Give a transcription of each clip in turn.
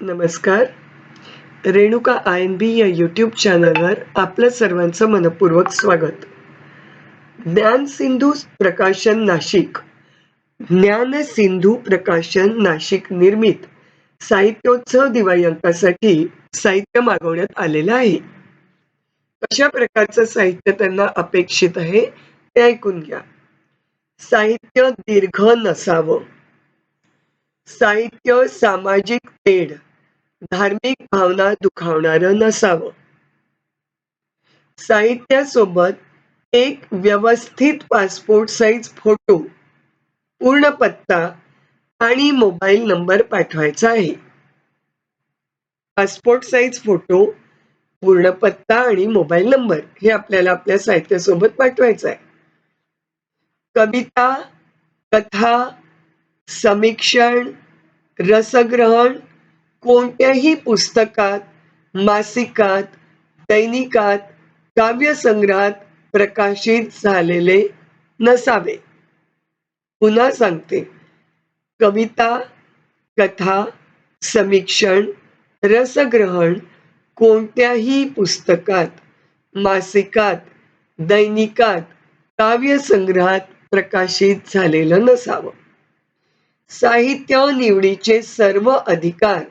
नमस्कार. Renuka I N बी या YouTube चॅनलवर आपलं सर्वांचं मनपूर्वक स्वागत. ज्ञान सिंधू प्रकाशन नाशिक. ज्ञान सिंधू प्रकाशन नाशिक निर्मित साहित्योत्सव दिवाळी अंकासाठी साहित्य मागवण्यात आलेलं आहे. कशा प्रकारचं साहित्य त्यांना अपेक्षित आहे ते ऐकून घ्या. साहित्य दीर्घ नसावं. साहित्य सामाजिक तेढ. धार्मिक भावना दुखावणारं नसावं. साहित्यासोबत एक व्यवस्थित पासपोर्ट साईज फोटो पूर्ण पत्ता आणि मोबाईल नंबर पाठवायचा आहे. पासपोर्ट साईज फोटो पूर्ण पत्ता आणि मोबाईल नंबर हे आपल्याला आपल्या साहित्यासोबत पाठवायचं आहे. कविता कथा समीक्षण रसग्रहण कोणत्याही पुस्तकात मासिकात दैनिकात काव्यसंग्रहात प्रकाशित झालेले नसावे. पुन्हा सांगते. कविता कथा समीक्षण रसग्रहण कोणत्याही पुस्तकात मासिकात दैनिकात काव्यसंग्रहात प्रकाशित झालेलं नसावं. साहित्य निवडीचे सर्व अधिकार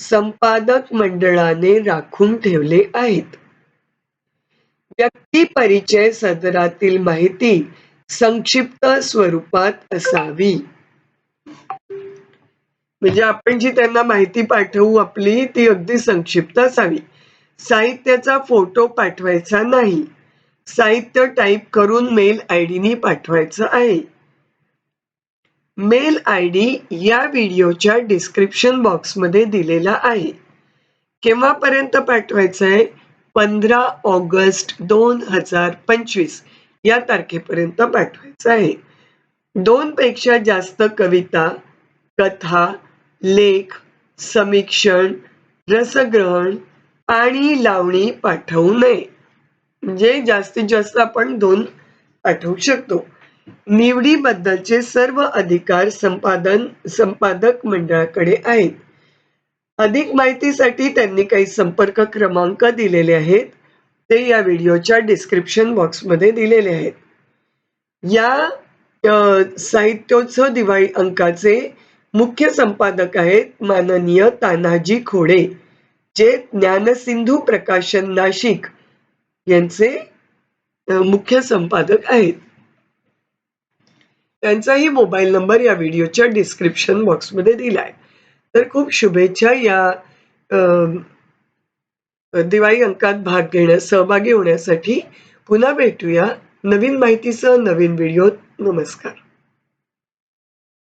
संपादक मंडळाने राखून ठेवले आहेत. व्यक्ती परिचय सदरातील माहिती संक्षिप्त स्वरूपात असावी. म्हणजे आपण जी त्यांना माहिती पाठवू आपली ती अगदी संक्षिप्त असावी. साहित्याचा फोटो पाठवायचा नाही. साहित्य टाईप करून मेल आय डीनी पाठवायचं आहे. मेल आय डी या व्हिडिओच्या डिस्क्रिप्शन बॉक्समध्ये दिलेला आहे. केव्हापर्यंत पाठवायचं आहे पंधरा ऑगस्ट दोन हजार पंचवीस या तारखेपर्यंत पाठवायचं आहे. दोन पेक्षा जास्त कविता कथा लेख समीक्षण रसग्रहण आणि लावणी पाठवू नये. म्हणजे जास्तीत जास्त आपण दोन पाठवू शकतो. निवडीबद्दलचे सर्व अधिकार संपादन संपादक मंडळाकडे आहेत. अधिक माहितीसाठी त्यांनी काही संपर्क क्रमांक दिलेले आहेत. ते या व्हिडिओच्या डिस्क्रिप्शन बॉक्समध्ये दिलेले आहेत. या साहित्योत्सव दिवाळी अंकाचे मुख्य संपादक आहेत माननीय तानाजी खोडे जे ज्ञानसिंधू प्रकाशन नाशिक यांचे मुख्य संपादक आहेत. त्यांचाही मोबाईल नंबर या व्हिडिओच्या डिस्क्रिप्शन बॉक्समध्ये दिलाय. तर खूप शुभेच्छा या दिवाळी अंकात भाग घेण्यास सहभागी होण्यासाठी पुन्हा भेटूया. नवीन माहितीसह नवीन व्हिडिओ नमस्कार.